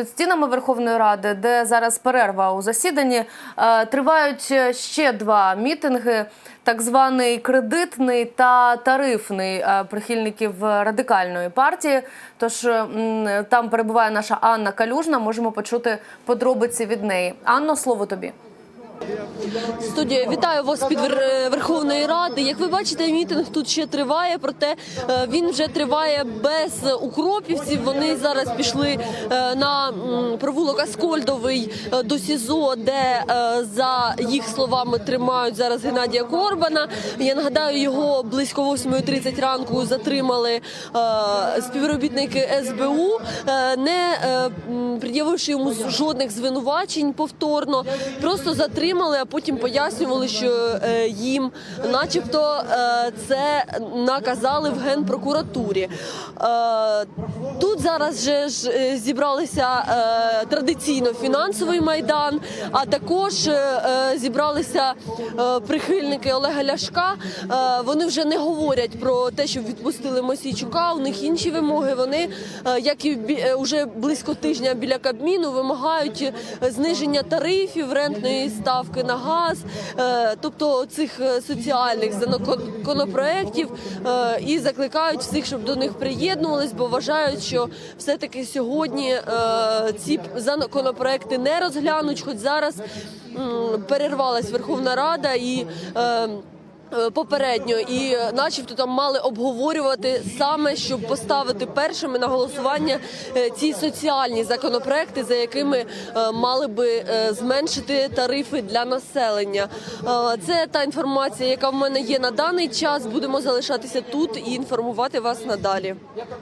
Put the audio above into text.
під стінами Верховної Ради, де зараз перерва у засіданні, е, тривають ще два мітинги: так званий кредитний та тарифний е, прихильників радикальної партії. Тож там перебуває наша Анна Калюжна. Можемо почути подробиці від неї. Анно, слово тобі. Студія, вітаю вас під е, Верховної Ради. Як ви бачите, мітинг тут ще триває, проте е, він вже триває без укропівців. Вони зараз пішли е, на провулок Аскольдовий до СІЗО, де за їх словами тримають зараз Геннадія Корбана. Я нагадаю, його близько 8.30 ранку затримали співробітники СБУ, не пред'явивши йому жодних звинувачень повторно, просто затримали, потім пояснювали, що е, їм, начебто, е, це наказали в генпрокуратурі. Е, Тут зараз же ж зібралися традиційно фінансовий майдан, а також зібралися прихильники Олега Ляшка. Вони вже не говорять про те, що відпустили Мосійчука. У них інші вимоги. Вони, як і бі- е, близько тижня біля Кабміну, вимагають зниження тарифів, рентної ставки на газ, е, тобто цих е, соціальних законопроєктів, е, і закликають всіх, щоб до них приєднувались, бо вважають, що все-таки сьогодні ці законопроекти не розглянуть, хоч зараз перервалась Верховна Рада і. Е, Попередньо і, е, начебто, там мали обговорювати саме, щоб поставити першими на голосування е, ці соціальні законопроекти, за якими мали би зменшити тарифи для населення. Це та інформація, яка в мене є на даний час. Будемо залишатися тут і інформувати вас надалі.